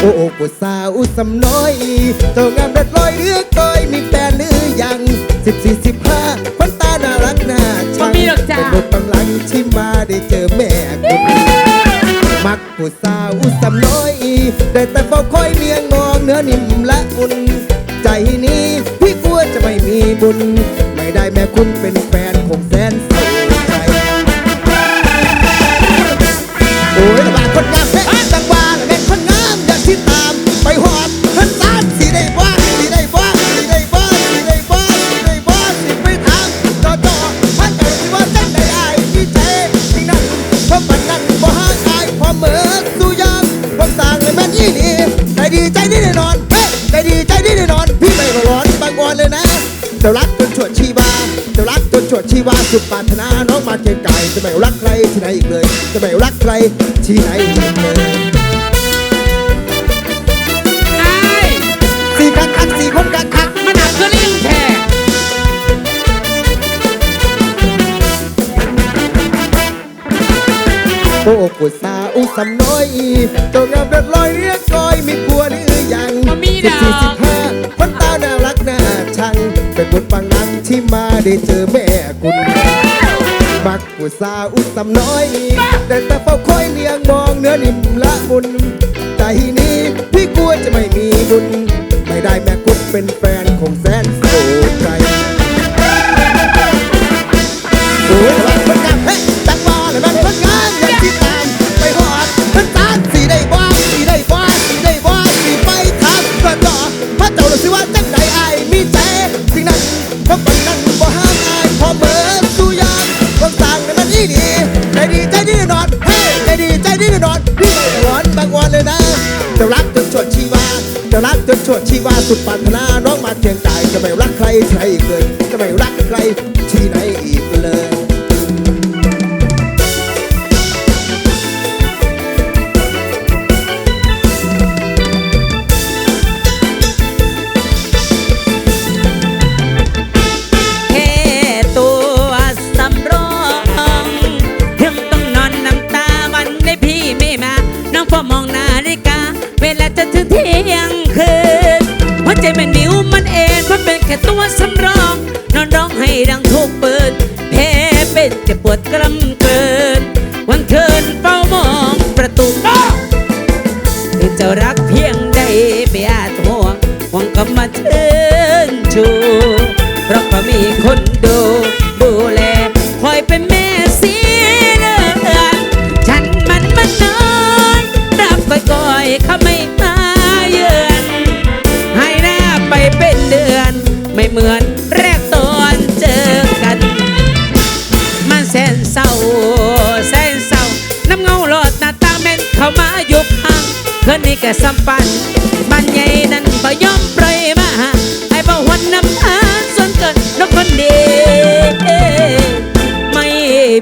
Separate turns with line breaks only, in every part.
โอ้โอ้ผู้สาวสำน้อยเจ้างามเด็ดลอยเลือกก้อยมีแฟนหรือยังสิบสี่สิบห้าคนตาน่ารักน่าชัง
บ่มีหรอกจ้า
เป็นบทบังหลังที่มาได้เจอแม่คุณมักผู้สาวสำน้อยได้แต่เฝ้าคอยเมียงมองเนื้อนิ่มและอุ่น ใจนี้พี่กลัวจะไม่มีบุญ ไม่ได้แม่คุณเป็น จ้ารักจนชวนชีวาเจ้ารักจนชวนชีวาสุดปรารถนาน้องมาเกียงไก่จะไม่รักใครที่ไหนอีกเลย จะไม่รักใครที่ไหนอีกเลย
ไอ้
สี่คักคักสี่คนคักคัก
มันหนักก็ลิงแท้
โอ้กุศาอุสำน้อยเจ้างามเด็ดลอยเรียกก้อยมีผัวหรือยัง
บ่มี
สิ
ด
บ
อ
สี่สิ
ก
บห้าค เป็นบุญปังนังที่มาได้เจอแม่คุณบักกุซาอุสำน้อยแต่แต่เฝ้าคอยเลี้ยงมองเนื้อนิ่มละมุนใจนี้พี่กลัวจะไม่มีบุญ ไม่ได้แม่คุณเป็นแฟนคงแสนโศกใจ รักจนชวนชีวาสุดปรารถนา น้องมาเทียงกายจะไม่รักใครใคร อ
สัมปันบ้านใหญ่นั้นบ่ยอมปล่อยมาให้บ่หวนน้ำตาส่วนเกินนกคนเดีไม่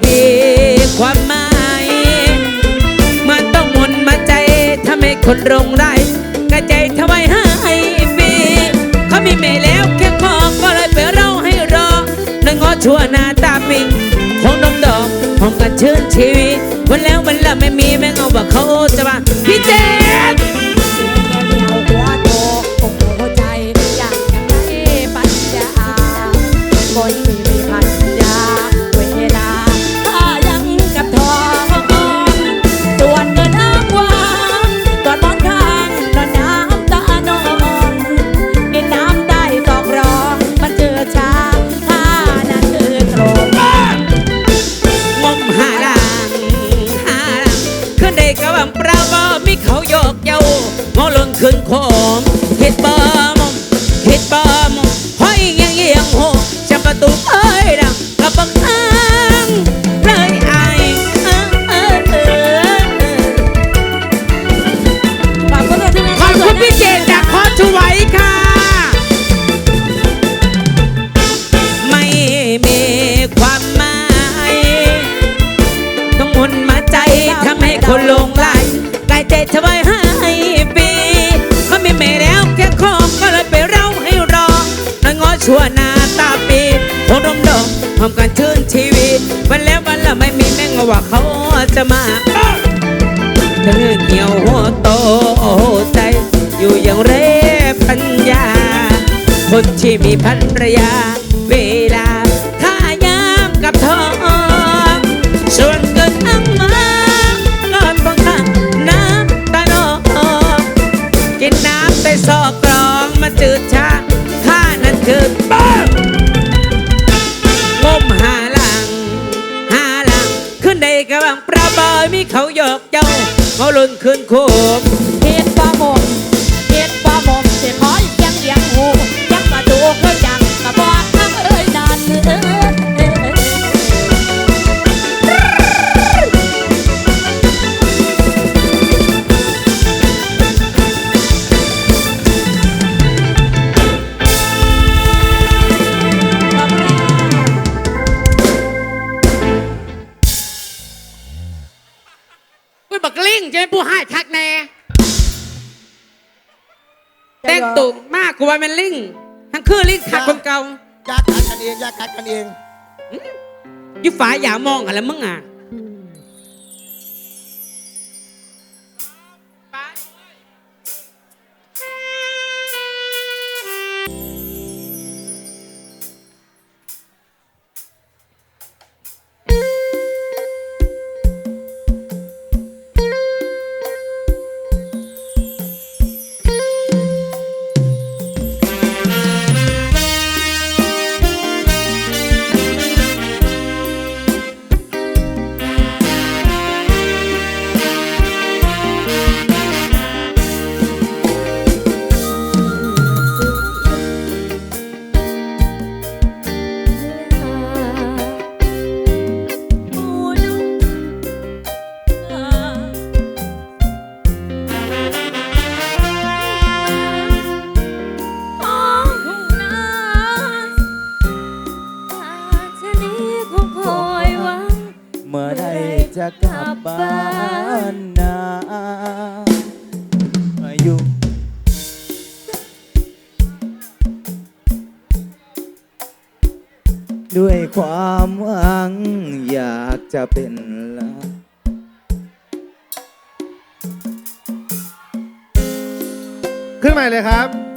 มีความหมายมันต้องมนมาใจถ้าไม่คนรงไรกระใจทำไมให้ฟรีเขามีไม่แล้วแค่ขอก็เลยไปเราให้รอนั่งงอชั่วหน้าตามิงคงดมดอกหอมกันชื่นชีวิตวันแล้ววันละไม่มีแม่งเอาว่า มาเธอเหี่ยวหัวโตใจ อยู่อย่างเรปัญญา คนที่มีภรรยา เวลาท่ายามกับทองส่วนเกินทั้งมาก่อนบังคับน้ำตาลนกินน้ำไปซอกกรองมาจืดชาข้านั้นคือ เขาหยกเจ้าเขาลุนขึ้นคู
บ
ว่ามันลิงทั้งคือลิงขัดคนเก่า
อยากขัดกันเองอยากขัดกันเอง
ยี่ฝ่ายอย่ามองอะไรมึงอะ
เลยค
รับ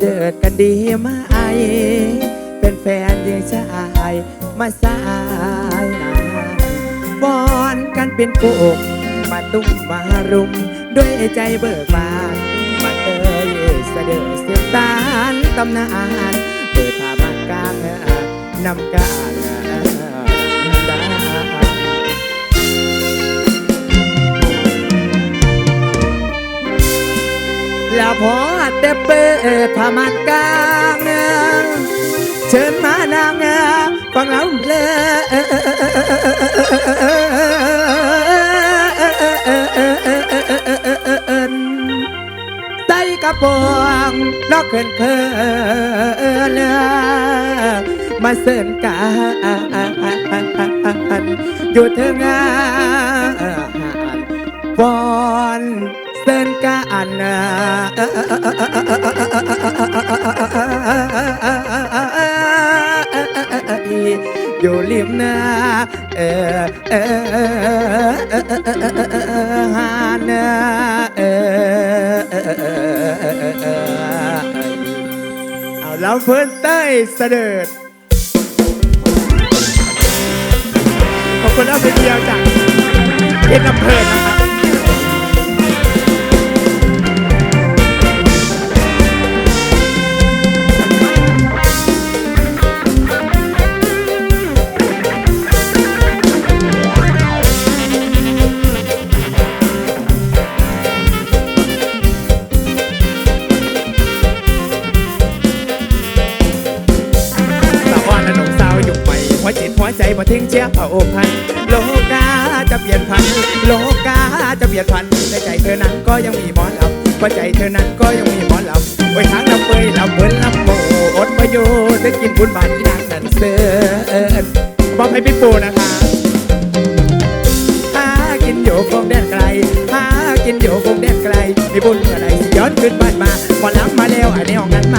เด็จกันดีมาไอเป็
นแฟนยังชายมาสายบอนกันเป็นกุกมาตุ้มมารุม ด้วยใจเบิกบานมาเตยเสด็จเสียงตานตำนานเปิดผ้ามากลางนำกลางดาแล้วพอ แต่เปิดผ้ามัดกางเชิญมานางฟังเราเลยใส่กระโปรงนอกเขินเขินมาเสินกันอยู่เธองานบอน กันอยู่ริมนาเออเออฮานาเออเอาล้วเพื่นเต้เสด็จขอบคุณอาเป็นเดียวจากเพชรลำเพลิน ทิ้งเชียร์พระองค์พันโลกาจะเปลี่ยนพันโลกาจะเปลี่ยนพันในใจเธอนั้นก็ยังมีหมอนลำหัวใจเธอนั้นก็ยังมีหมอนลำไว้ทางลำเปยลำเบิ้ลำโมอดประโยชน์ได้กินบุญบาทอีนางนั่นเสือนบอกให้พี่ปูนะคะหากินอยู่คงแดนไกลหากินอยู่คงแดนไกลมีบุญเมื่อไรย้อนขึ้นบ้านมาพอล้ำมาแล้วไอ้ในห้องนั้น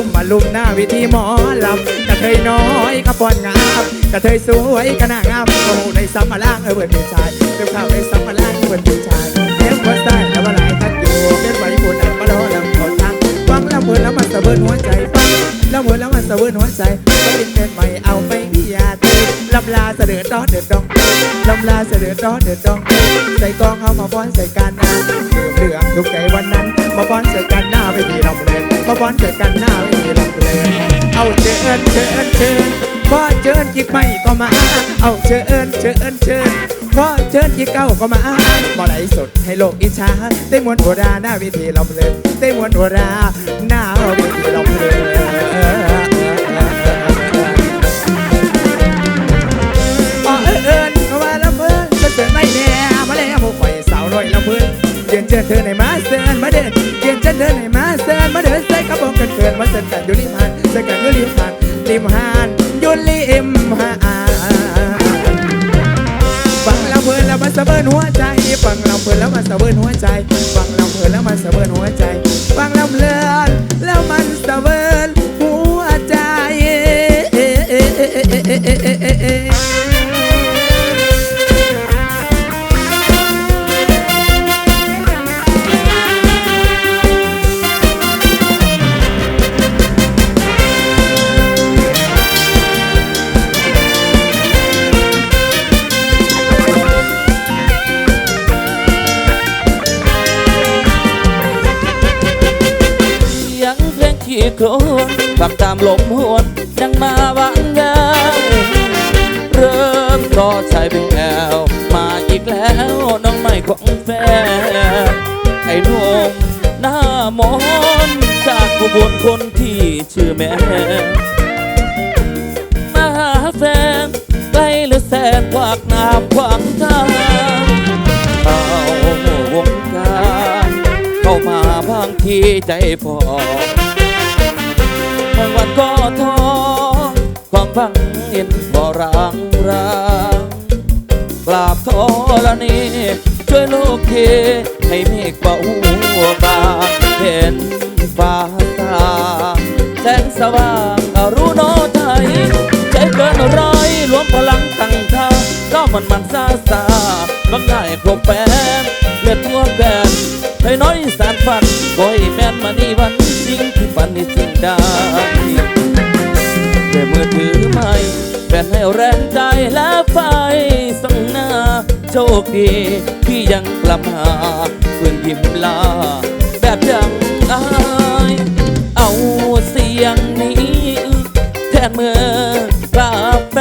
ลุ่มมาตุ้มหน้าวิธีหมอลำกระเทยน้อยกระปอนงามกระเทยสวยกะนางามโอ้ในซัมมาล่างเออเบิร์ดเป็นชายเต็มข้าวในซัมมาล่างเบิร์ดเป็นชายเทียมคนใต้แล้วมาหลายทัดอยู่เป็นไหวบุญอันมาล้อลำคนทางฟังแล้วเหมือนแล้วมันสะเบิดหัวใจฟังแล้วเหมือนแล้วมันสะเบิดหัวใจก็เป็นเกินใหม่เอาไปพิยาตีลำลาเสด็จดอเดือดดองลำลาเสด็จดอเดือดดองใส่กองเอามาป้อนใส่กันนะเรื่องเรื่องทุกใจวันนั้น มาป้อนใส่กันหน้าไปทีลำเลยมาป้อนใส่กันหน้าไปทีลำเลยเอาเชิญเชิญเชิญพ่อเชิญอีกไม่ก็มา เอาเชิญเชิญเชิญพ่อเชิญอีกเก้าก็มาบ่ไหลสดให้โลกอิจฉาได้มวนโบราหน้าเวทีลำเลยได้มวนโบราหน้าเวทีลำเลยอ๋อเอิญเอิญเข้ามาลำเพิ่นจะเตือนไม่แน่มาแล้วหมูข่อยสาวน้อยลำเพิ่น เยืนเชิญเธอในมาเซินมาเดินเยืนเชิญเธอในมาเซินมาเดินใส่กระโปรงกันเกินมาเซินกันอยู่ริมหาดใส่กันอยู่ริมหาดริมหาดอยู่ริมหาดฟังลำเพลินแล้วมันสะเบินหัวใจฟังลำเพลินแล้วมันสะเบินหัวใจฟังลำเพลินแล้วมันสะเบินหัวใจฟังลำเพลินแล้วมันสะเบินหัวใจ
ครวนฝักตามลมหวนดังมาหวานเงาชายเป็นแอลมาอีกแล้วน้องใหม่ของแฟนไอ้หนุ่มหน้ามอนจากกุบลคนที่ชื่อแม่มาหาแฟนไกลหรือแสนกวากน้ำขวางทางเข้าวงการเข้ามาบางทีใจพอ วันก็ท้อความฟังเห็นบ่รางรางกราบทอละนีช่วยลูกทีให้เมฆเบาหัวบางเห็นฟ้าตาแสงสว่างอรุณไทยใจเกินร้อยรวมพลังตั้งท่าก็มันมันซาซาบังได้ครบแฟนเลือดทั่วแบนให้น้อยสารฝันบ่อยแม่นมานี่วัน สิ่งที่ฝันนี่สิ่งได้ด้วยมือถือไม่แฟนให้แรงใจและไฟส่งหน้าโชคดีที่ยังกลับมาเพื่อนยิ้มลา แบบยังอายเอาเสียงนี้ แทนมือกาแฟ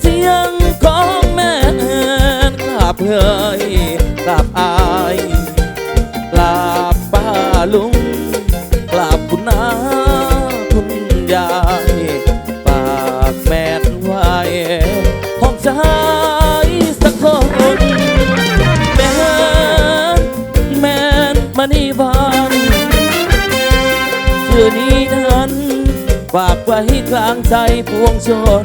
เสียงของแม่กราบเอ่ กไว้กลางใจปวงชน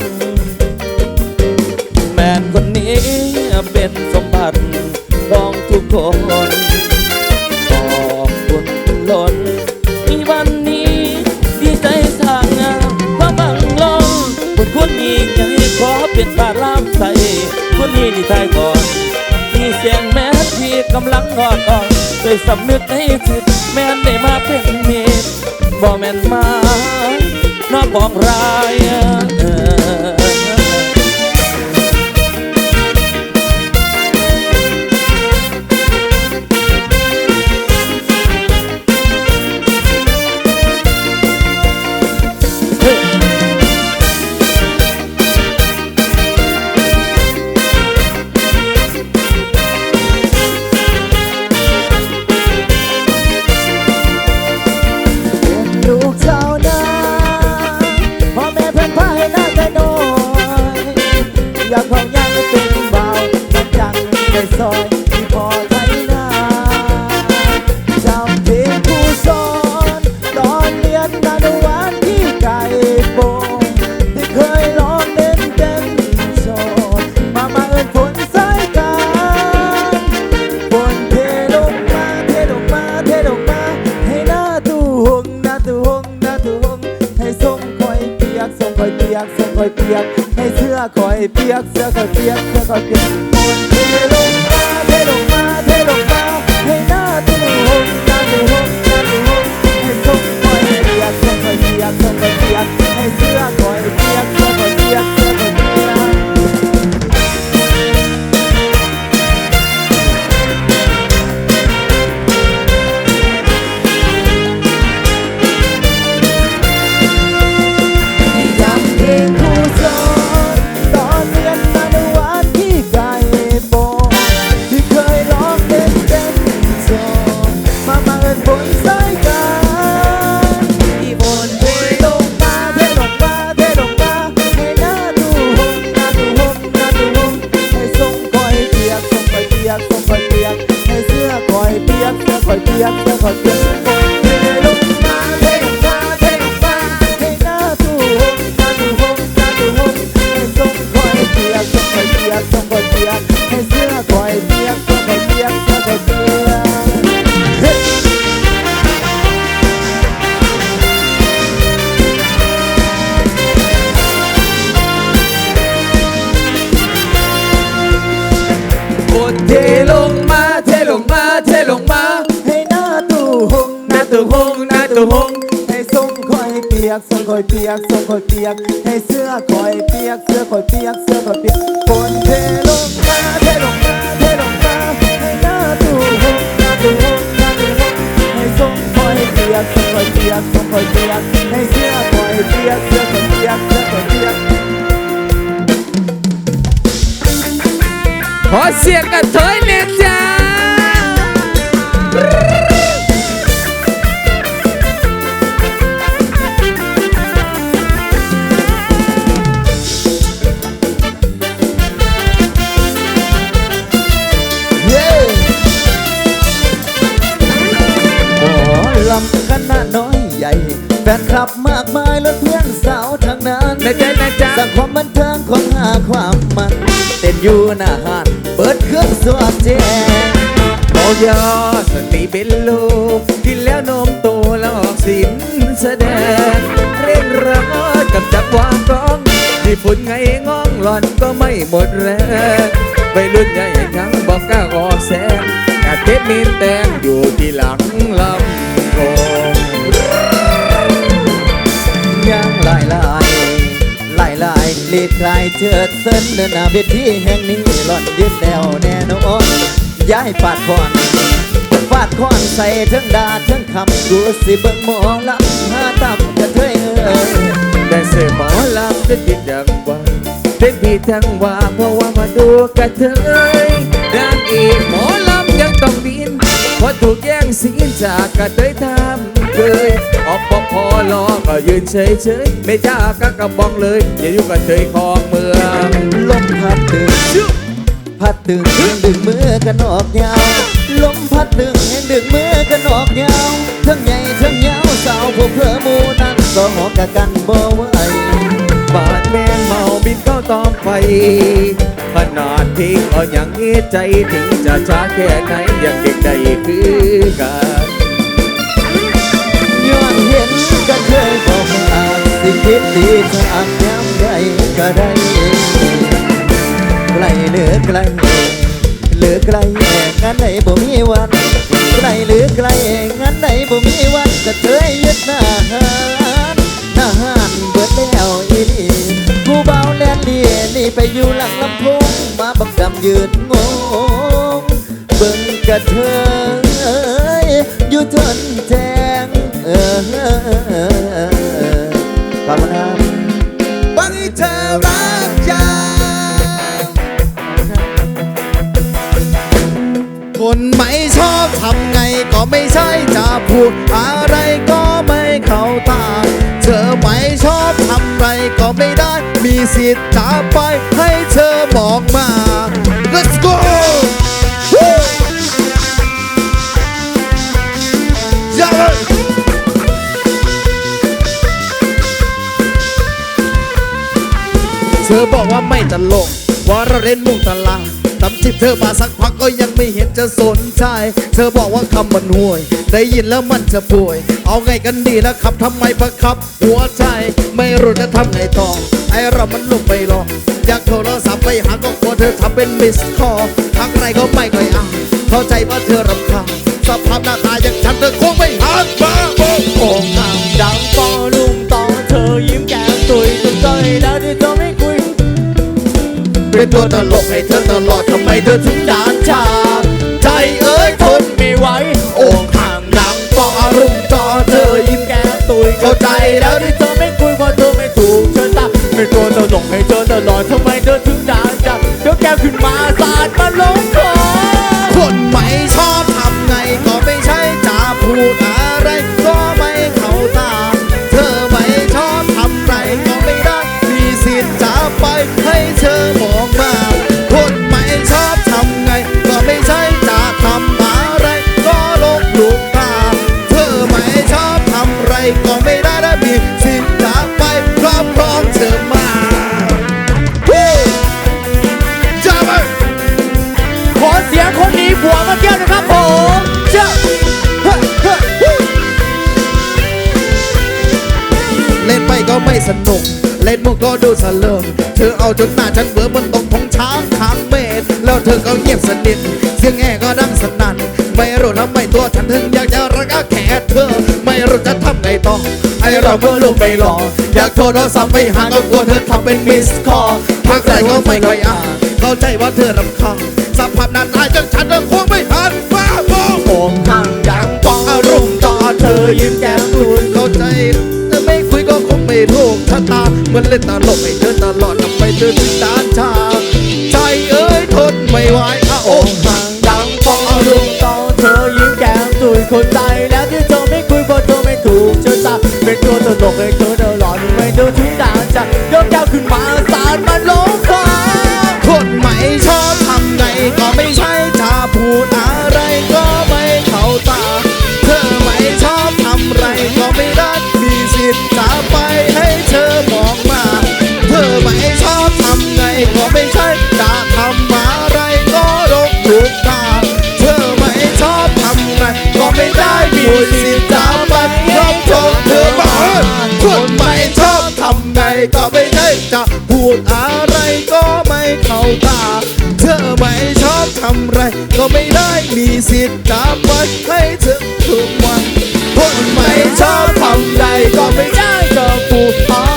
แม่นคนนี้เป็นสมบัติของทุกคนขอบคุณล้นมีวันนี้ดีใจสร้างงามพระบังลงบนคนนี้ใจขอเป็นปาลามใสคนนี้ที่ทายก่อนมีเสียงแม่ที่กำลังงอดอ่อนด้วยสำนึกในจิตแม่นได้มาเป็นเมตบ่แม่นมา นอกของราย อ
ยเปียก ให้เสื้อคอยเปียก เสื้อคอยเปียก เสื้อคอยเปียกคนเทลง ปี días, see poesía, poesía, poesía. Ó, cega, คลับมากมายและเพื่อนสาวทั้งนั้น
นะจ๊ะนะจ๊ะ
สร้างความบันเทิงของหาความมันเต้นอยู่หน้าห้านเปิดเครื่องสวดแจ้ง
โอ้ยอสติเป็นลูกกินแล้วนมโตแล้วออกสินแสดงเร่งรัดกับจักรวาลกลองที่ฝุ่นไงง้องหล่อนก็ไม่หมดแรงไปรุ่นใหญ่
เชิดเส้นเดินหน้าเวทีแห่งนี้หล่อนยึดแนวแน่นอนย้ายปาดคอนฟาดคอนใส่ทั้งดาทั้งคำกูสิเบิ่งหมอลำหาตำกระเทยเอ้ย
แต่เสือหมอลำจะกินอย่างว่าเป็นพี่ทั้งว่าเพราะว่ามาดูกระเทยนางเอกหมอลำยังต้องบินเพราะถูกแย่งซีนจากกระเทยทำ เคย ออกปพอรอก็ยืนเฉยเฉยๆไม่จ้ากะกระบองเลย อย่าอยู่กับเทยคลองเมือง
ลมพัดตึงพัดตึงแห่งดึงมือกันออกยาวลมพัดตึงแห่งดึงมือกันออกยาวทั้งใหญ่ทั้งยาวสาวผู้เพื่อหมูนั้นก็หอกะกันบ่ไหว
บาดแมงเมาบินเข้าตอมไฟขนาดพิงเอาอย่างนี้ใจถึงจะช้าแค่ไหนยังเด็กได้คือกัน
ย้อนเห็นกันเคยบอกว่าสิคิดดีทางย้ำใดก็ได้ไกลเหลือไกลเหลือไกลงานไหนบ่มีวันไกลเหลือไกลงานไหนบ่มีวันก็เคยยึดหน้าหานหน้าหานเบิดแล้วอีนี่ผู้เบาแลนเลียนี่ไปอยู่หลังลำโพงมาบังกำยืนงงเบิ่งกระเทยอยู่ทนแทง เออเออเออเออฟังนะครับ
บังให้เธอรักจาคนไม่ชอบทำไงก็ไม่ใช่จะพูดอะไรก็ไม่เข้าตา เธอไม่ชอบทำไรก็ไม่ได้ มีสิทธิ์จะไปให้เธอบอกมา let's go อบอกว่าไม่ตลกว่าเราเล่นมุกตลาดตำจิบเธอมาสักพักก็ยังไม่เห็นจะสนใจ เธอบอกว่าคำมันห่วย ได้ยินแล้วมันจะป่วย เอาไงกันดีแล้วครับทำไมประคับ หัวใจไม่รู้จะทำไงต่อ ไอเรามันลุกไปรออยากโทรศัพท์ไปหาก็กลัวเธอทำเป็นมิสคอทักไรก็ไม่ค่อยอ่านเข้าใจว่าเธอรำคาญสภาพหน้าตาอย่างฉันเธอคงไม่หาบ้าบอ
โอ่งางดังปื่อน
ตัวตลกให้เธอตลอดทำไมเธอถึงด่านชาใจเอ้ยทนไม่ไหวโอ่งห่างดังปอรุ่งจอเธอยิ้มแก้มตุยเข้าใจแล้วที่เธอไม่คุยเพราะเธอไม่ถูกเชิญตาเป็นตัวตลกให้เธอตลอดทำไมเธอถึงด่านจับเดี๋ยวแกขึ้นมาสาดมาลง มาเกี่
ยวนะครับผมเจ้า
เล่นไปก็ไม่สนุก เล่นมุกก็ดูสะเลิงเธอเอาจนหน้าฉันเบื่อบนตรงของช้างขางเมดแล้วเธอก็เงียบสนิทเสียงแอร์ก็ดังสนั่นไม่รู้ทำไมตัวฉันถึงอยากจะรักแค่เธอ ไม่รู้จะทำไงต่อไอเราก็ลุกไปรออยากโทรศัพท์ไปหาก็กลัวเธอทำเป็นมิสคอลทักใจก็ไม่ค่อยอ่านเข้าใจว่าเธอรำคาญสภาพหน้าตาจังฉันเธองไม่ อ
ยิ้มแก้มตุย
เข้าใจแต่ไม่คุยก็คงไม่ถูกชะตาเหมือนเล่นตลกให้เธอตลอดทำไปเธอถึงด้าชาใจเอ้ยทนไม่ไหว
อ้าโอ
อกห่างดังฟองเอาลุงเตาเธอยิ้มแก้มตุยคนใจแล้วที่เธอไม่คุยเพราะเธอไม่ถูกเชื่อใจเป็นตัวตลกให้เธอ สิ
ทธิ์จะไปให้ถึงทุกวันคนไม่ชอบทำใดก็ไม่ได้ก็ผูกพั
น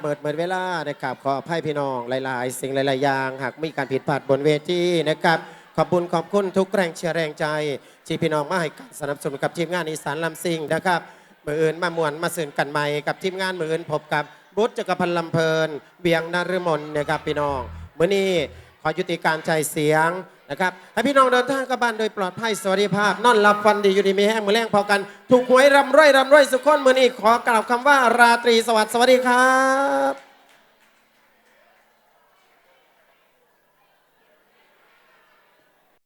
เบิดเบิดเวลานะครับขออภัยพี่น้องหลาย ๆ สิ่งหลาย ๆ อย่าง หากมีการผิดพลาดบนเวทีนะครับขอบคุณขอบคุณทุกแรงเชียร์แรงใจที่พี่น้องมาให้การสนับสนุนกับทีมงานอีสานลำซิงนะครับมืออื่นมามวนมาสื่นกันใหม่กับทีมงานมืออื่นพบกับบุตรจักรพันธ์ลำเพลินเบียงนฤมลนะครับพี่น้องเมื่อนี้ขอยุติการใจเสียง นะครับให้พี่น้องเดินทางกลับบ้านโดยปลอดภัยสวัสดิภาพนอนหลับฟันดีอยู่ดีมีแห้งมือแรงพอกัน ถูกหวยรำร้อยรำร้อยสุขคนมือนี้ขอกล่าวคำว่าราตรีสวัสดิ์สวัสดีครับ